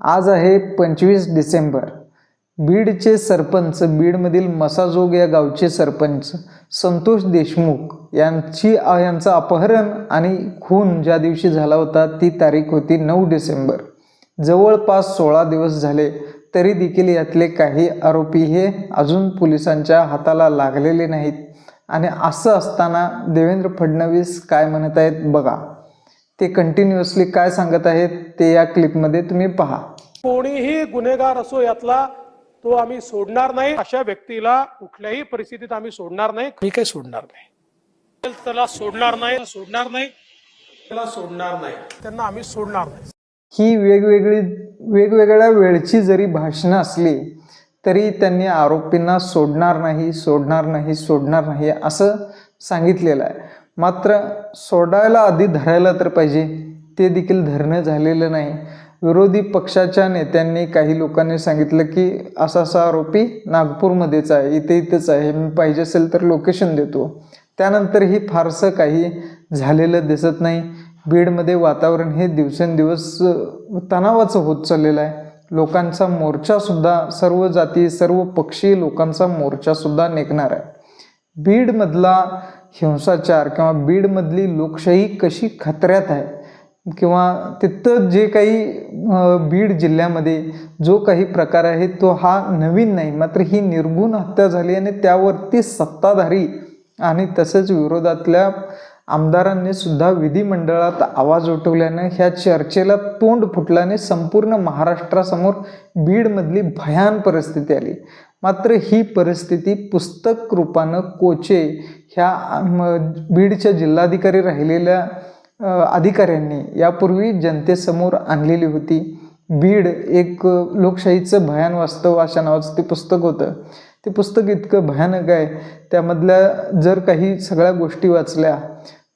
आज आहे पंचवीस डिसेंबर. बीडचे सरपंच बीडमधील मसाजोग या गावचे सरपंच संतोष देशमुख यांची यांचं अपहरण आणि खून ज्या दिवशी झाला होता ती तारीख होती नऊ डिसेंबर. जवळपास सोळा दिवस झाले तरी देखील यातले काही आरोपी हे अजून पोलिसांच्या हाताला लागलेले नाहीत. आणि असं असताना देवेंद्र फडणवीस काय म्हणत आहेत बघा. ते कंटिन्युअसली काय सांगत आहेत ते या क्लिपमध्ये तुम्ही पहा. कोणीही गुन्हेगार असो यातला तो आम्ही सोडणार नाही अशा व्यक्तीला कुठल्याही परिस्थितीत आम्ही सोडणार नाही मी काही सोडणार नाही. त्याला सोडणार नाही सोडणार नाही त्याला सोडणार नाही त्यांना आम्ही सोडणार नाही. ही वेगवेगळी वेगवेगळ्या वेळची जरी भाषणं असली तरी त्यांनी आरोपींना सोडणार नाही सोडणार नाही सोडणार नाही असं सांगितलेलं आहे. मात्र सोडायला आधी धरायला तर पाहिजे. ते देखील धरणं झालेलं नाही. विरोधी पक्षाच्या नेत्यांनी काही लोकांनी सांगितलं की असा असा आरोपी नागपूरमध्येच आहे इथे इथेच आहे मी पाहिजे असेल तर लोकेशन देतो. त्यानंतरही फारसं काही झालेलं दिसत नाही. बीडमध्ये वातावरण हे दिवसेंदिवस तणावाचं होत चाललेलं आहे. लोकांचा मोर्चासुद्धा सर्व जाती सर्व पक्षी लोकांचा मोर्चासुद्धा निघणार आहे. बीडमधला हिंसाचार किंवा बीडमधली लोकशाही कशी खतऱ्यात आहे? किंवा तिथं जे काही बीड जिल्ह्यामध्ये जो काही प्रकार आहे तो हा नवीन नाही. मात्र ही निर्गुण हत्या झाली आणि त्यावरती सत्ताधारी आणि तसंच विरोधातल्या आमदारांनी सुद्धा विधिमंडळात आवाज उठवल्यानं ह्या चर्चेला तोंड फुटल्याने संपूर्ण महाराष्ट्रासमोर बीडमधली भयान परिस्थिती आली. मात्र ही परिस्थिती पुस्तक रूपानं कोचे ह्या बीडच्या जिल्हाधिकारी राहिलेल्या अधिकाऱ्यांनी यापूर्वी जनतेसमोर आणलेली होती. बीड एक लोकशाहीचं भयान वास्तव अशा नावाचं ते पुस्तक होतं. ते पुस्तक इतकं भयानक आहे. त्यामधल्या जर काही सगळ्या गोष्टी वाचल्या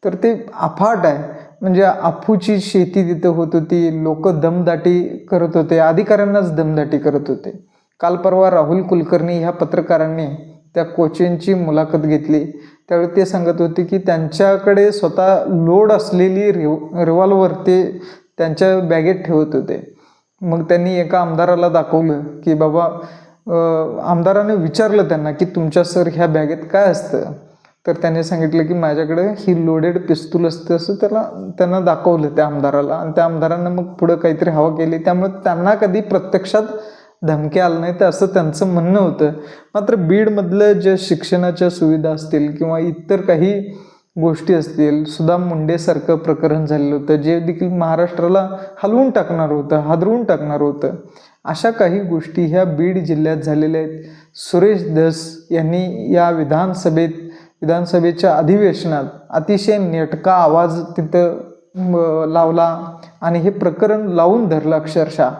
तर ते अफाट आहे. म्हणजे आफूची शेती तिथं होत होती. लोक दमदाटी करत होते. अधिकाऱ्यांनाच दमदाटी करत होते. काल परवा राहुल कुलकर्णी ह्या पत्रकारांनी त्या कोचेंची मुलाखत घेतली. त्यावेळी ते सांगत होते की त्यांच्याकडे स्वतः लोड असलेली रिव रिव्हॉल्वर ते त्यांच्या बॅगेत ठेवत होते. मग त्यांनी एका आमदाराला दाखवलं की बाबा आमदाराने विचारलं त्यांना की तुमच्या सर ह्या बॅगेत काय असतं? तर त्याने सांगितलं की माझ्याकडे ही लोडेड पिस्तूल असतं असं त्याला त्यांना दाखवलं त्या आमदाराला. आणि त्या आमदारानं मग पुढं काहीतरी हवा केली. त्यामुळे त्यांना कधी प्रत्यक्षात धमक्या आलं नाही तर असं त्यांचं म्हणणं होतं. मात्र बीडमधलं ज्या शिक्षणाच्या सुविधा असतील किंवा इतर काही गोष्टी असतील सुदाम मुंडेसारखं प्रकरण झालेलं होतं जे देखील महाराष्ट्राला हलवून टाकणार होतं हादरवून टाकणार होतं. अशा काही गोष्टी ह्या बीड जिल्ह्यात झालेल्या आहेत. सुरेश धस यांनी या विधानसभेत विधानसभेच्या अधिवेशनात अतिशय नेटका आवाज तिथं लावला आणि हे प्रकरण लावून धरलं अक्षरशः.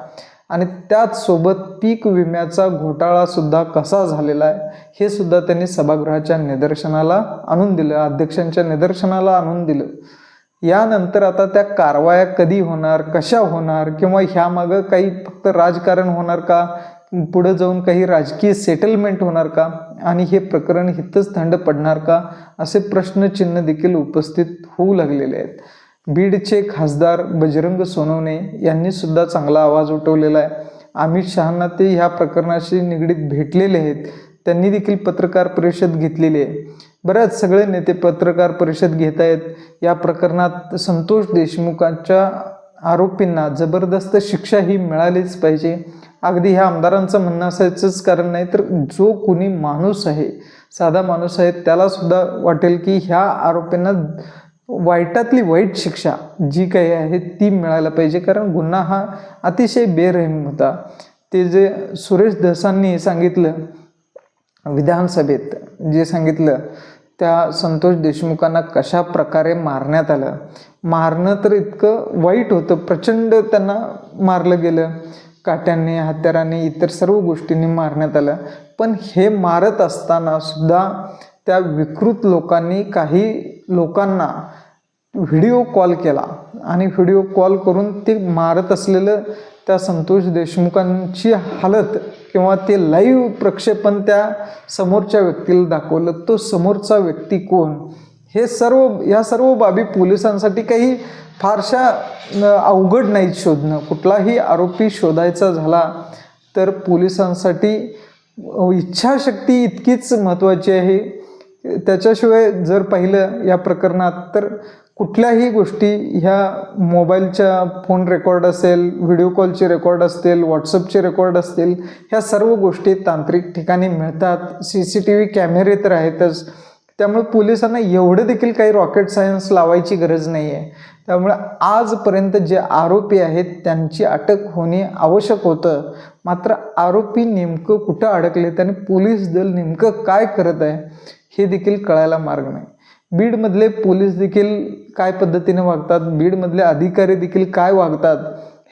आणि त्याचसोबत पीक विम्याचा घोटाळासुद्धा कसा झालेला आहे हे सुद्धा त्यांनी सभागृहाच्या निदर्शनाला आणून दिलं अध्यक्षांच्या निदर्शनाला आणून दिलं. यानंतर आता त्या कारवाया कधी होणार कशा होणार किंवा ह्यामागं काही फक्त राजकारण होणार का? पुढं जाऊन काही राजकीय सेटलमेंट होणार का? आणि हे प्रकरण हितच थंड पडणार का? असे प्रश्नचिन्ह देखील उपस्थित होऊ लागलेले आहेत. बीडचे खासदार बजरंग सोनवणे यांनी सुद्धा चांगला आवाज उठवलेला आहे. अमित शहांना ते ह्या प्रकरणाशी निगडीत भेटलेले आहेत. त्यांनी देखील पत्रकार परिषद घेतलेली आहे. बऱ्याच सगळे नेते पत्रकार परिषद घेत आहेत. या प्रकरणात संतोष देशमुखांच्या आरोपींना जबरदस्त शिक्षा ही मिळालीच पाहिजे. अगदी ह्या आमदारांचं म्हणणं असायचंच कारण नाही तर जो कोणी माणूस आहे साधा माणूस आहे त्यालासुद्धा वाटेल की ह्या आरोपींना वाईटातली वाईट शिक्षा जी काही आहे ती मिळायला पाहिजे. कारण गुन्हा हा अतिशय बेरहीम होता. ते जे सुरेश धसांनी सांगितलं विधानसभेत जे सांगितलं त्या संतोष देशमुखांना कशा प्रकारे मारण्यात आलं? मारणं तर इतकं वाईट होतं प्रचंड त्यांना मारलं गेलं. काट्यांनी हत्याराने इतर सर्व गोष्टींनी मारण्यात आलं. पण हे मारत असताना सुद्धा त्या विकृत लोकांनी काही लोकांना व्हिडिओ कॉल केला आणि व्हिडिओ कॉल करून ते मारत असलेलं त्या संतोष देशमुखांची हालत किंवा ते लाईव्ह प्रक्षेपण त्या समोरच्या व्यक्तीला दाखवलं तो समोरचा व्यक्ती कोण? हे सर्व या सर्व बाबी पोलिसांसाठी काही फारशा अवघड नाहीत शोधणं. कुठलाही आरोपी शोधायचा झाला तर पोलिसांसाठी इच्छाशक्ती इतकीच महत्त्वाची आहे. त्याच्याशिवाय जर पाहिलं या प्रकरणात तर कुठल्याही गोष्टी ह्या मोबाईलच्या फोन रेकॉर्ड असेल व्हिडिओ कॉलचे रेकॉर्ड असतील व्हॉट्सअपचे रेकॉर्ड असतील ह्या सर्व गोष्टी तांत्रिक ठिकाणी मिळतात. सी सी टी व्ही कॅमेरे तर आहेतच. त्यामुळे पोलिसांना एवढं देखील काही रॉकेट सायन्स लावायची गरज नाही आहे त्यामुळे आजपर्यंत जे आरोपी आहेत त्यांची अटक होणे आवश्यक होतं. मात्र आरोपी नेमकं कुठं अडकलेत आणि पोलीस दल नेमकं काय करत आहे हे देखील कळायला मार्ग नाही. बीडमधले पोलीस देखील काय पद्धतीने वागतात? बीडमधले अधिकारी देखील काय वागतात?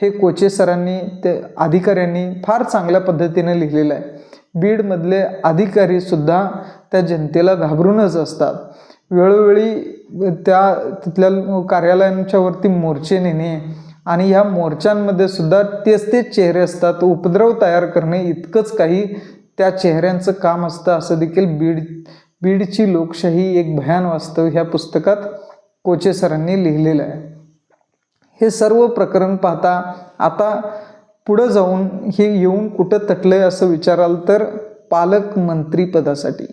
हे कोचे सरांनी ते अधिकाऱ्यांनी फार चांगल्या पद्धतीने लिहिलेलं आहे. बीडमधले अधिकारीसुद्धा त्या जनतेला घाबरूनच असतात. वेळोवेळी त्या तिथल्या कार्यालयांच्या वरती मोर्चे नेणे आणि ह्या मोर्चांमध्ये सुद्धा तेच तेच चेहरे असतात. उपद्रव तयार करणे इतकंच काही त्या चेहऱ्यांचं काम असतं. असं देखील बीड बीडची लोकशाही एक भयान वास्तव ह्या पुस्तकात कोचे सरांनी लिहिलेलं आहे. हे सर्व प्रकरण पाहता आता पुढं जाऊन हे येऊन कुठं तटलंय असं विचाराल तर पालकमंत्रीपदासाठी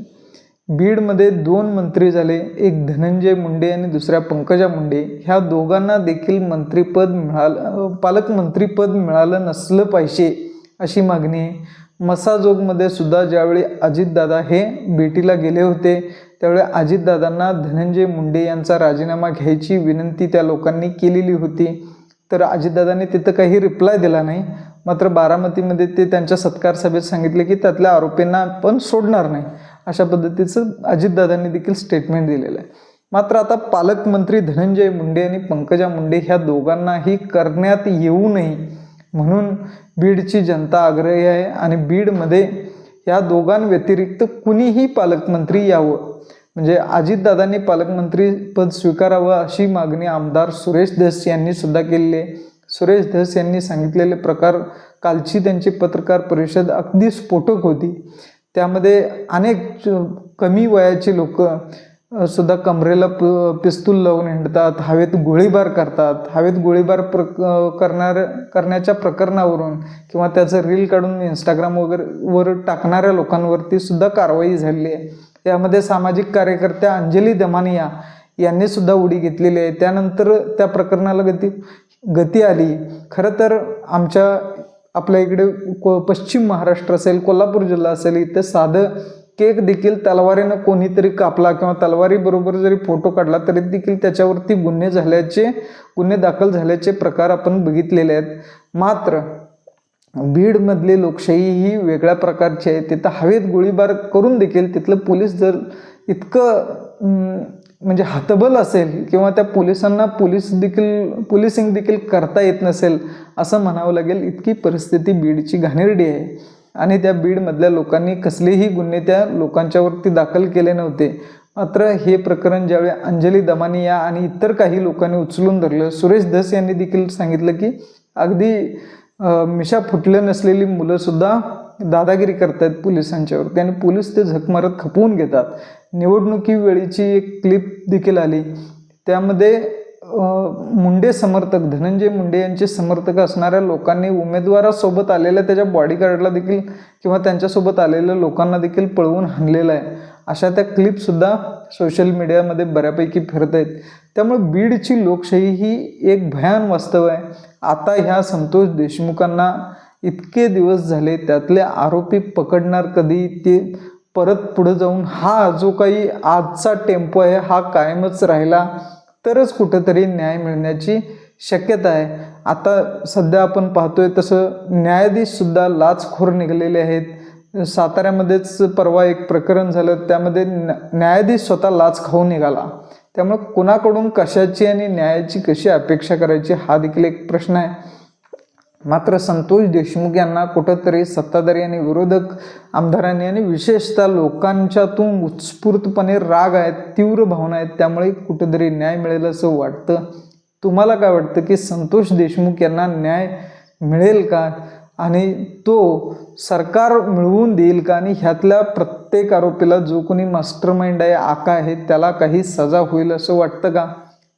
बीडमध्ये दोन मंत्री झाले एक धनंजय मुंडे आणि दुसऱ्या पंकजा मुंडे. ह्या दोघांना देखील मंत्रीपद मिळालं पालकमंत्रीपद मिळालं नसलं पाहिजे अशी मागणी आहे मसाजोगमध्ये सुद्धा ज्यावेळी अजितदादा हे भेटीला गेले होते त्यावेळी अजितदादांना धनंजय मुंडे यांचा राजीनामा घ्यायची विनंती त्या लोकांनी केलेली होती. तर अजितदादांनी तिथं काही रिप्लाय दिला नाही. मात्र बारामतीमध्ये ते त्यांच्या सत्कार सभेत सांगितले की त्यातल्या आरोपींना आपण सोडणार नाही. अशा पद्धतीचं अजितदादांनी देखील स्टेटमेंट दिलेलं आहे. मात्र आता पालकमंत्री धनंजय मुंडे आणि पंकजा मुंडे ह्या दोघांनाही करण्यात येऊ नये म्हणून बीडची जनता आग्रही आहे आणि बीडमध्ये या दोघांव्यतिरिक्त कुणीही पालकमंत्री यावं म्हणजे अजितदादांनी पालकमंत्री पद स्वीकारावं अशी मागणी आमदार सुरेश धस यांनी सुद्धा केलेली आहे. सुरेश धस यांनी सांगितलेले प्रकार कालची त्यांची पत्रकार परिषद अगदी स्फोटक होती. त्यामध्ये अनेक कमी वयाची लोक सुद्धा कमरेला प पिस्तूल लावून हिंडतात हवेत गोळीबार करतात. हवेत गोळीबार प्र करणार करण्याच्या प्रकरणावरून किंवा त्याचं रील काढून इंस्टाग्राम वगैरे वर टाकणाऱ्या लोकांवरती सुद्धा कारवाई झालेली आहे. यामध्ये सामाजिक कार्यकर्त्या अंजली दमानिया यांनी सुद्धा उडी घेतलेली आहे. त्यानंतर त्या प्रकरणाला गती गती आली. खरं तर आमच्या आपल्या इकडे को पश्चिम महाराष्ट्र असेल कोल्हापूर जिल्हा असेल इथं साधं केक देखील तलवारीनं कोणीतरी कापला किंवा तलवारीबरोबर जरी फोटो काढला तरी देखील त्याच्यावरती गुन्हे झाल्याचे गुन्हे दाखल झाल्याचे प्रकार आपण बघितलेले आहेत. मात्र बीडमधली लोकशाही ही वेगळ्या प्रकारची आहे. तिथं हवेत गोळीबार करून देखील तिथलं पोलीस जर इतकं म्हणजे हतबल असेल किंवा त्या पोलिसांना पोलीस देखील पोलिसिंग देखील करता येत नसेल असं म्हणावं लागेल इतकी परिस्थिती बीडची घाणेरडी आहे. आणि त्या बीडमधल्या लोकांनी कसलेही गुन्हे त्या लोकांच्यावरती दाखल केले नव्हते. मात्र हे प्रकरण ज्यावेळी अंजली दमानिया आणि इतर काही लोकांनी उचलून धरलं सुरेश धस यांनी देखील सांगितलं की अगदी मिशा फुटल्या नसलेली मुलंसुद्धा दादागिरी करतायत पोलिसांच्यावरती आणि पोलीस ते झक मारत खपवून घेतात. निवडणुकीवेळीची एक क्लिप देखील आली. त्यामध्ये मुंडे समर्थक धनंजय मुंडे यांचे समर्थक असणाऱ्या लोकांनी उमेदवारासोबत आलेल्या त्याच्या बॉडीगार्डला देखील किंवा त्यांच्यासोबत आलेल्या लोकांना देखील पळवून हाणलेलं आहे. अशा त्या क्लिपसुद्धा सोशल मीडियामध्ये बऱ्यापैकी फिरत आहेत. त्यामुळे बीडची लोकशाही ही एक भयान वास्तव आहे. आता ह्या संतोष देशमुखांना इतके दिवस झाले त्यातले आरोपी पकडणार कधी? ते परत पुढं जाऊन हा जो काही आजचा टेम्पो आहे हा कायमच राहिला. तरच कुठंतरी न्याय मिळण्याची शक्यता आहे. आता सध्या आपण पाहतोय तसं न्यायाधीशसुद्धा लाचखोर निघालेले आहेत. साताऱ्यामध्येच परवा एक प्रकरण झालं त्यामध्ये न्या- न्यायाधीश स्वतः लाच खाऊन निघाला. त्यामुळे कुणाकडून कशाची आणि न्यायाची कशी अपेक्षा करायची हा देखील एक प्रश्न आहे. मात्र संतोष देशमुख यांना कुठंतरी सत्ताधारी आणि विरोधक आमदारांनी आणि विशेषतः लोकांच्यातून उत्स्फूर्तपणे राग आहेत तीव्र भावना आहेत त्यामुळे कुठंतरी न्याय मिळेल असं वाटतं. तुम्हाला काय वाटतं की संतोष देशमुख यांना न्याय मिळेल का? आणि तो सरकार मिळवून देईल का? आणि ह्यातल्या प्रत्येक आरोपीला जो कोणी मास्टर माइंड आहे आका आहे त्याला काही सजा होईल असं वाटतं का?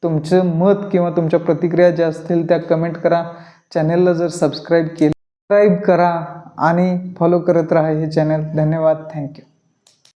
तुमचं मत किंवा तुमच्या प्रतिक्रिया ज्या असतील त्या कमेंट करा. चॅनेलला जर सबस्क्राईब केलं सबस्क्राईब करा आणि फॉलो करत राहा हे चॅनल. धन्यवाद. थँक्यू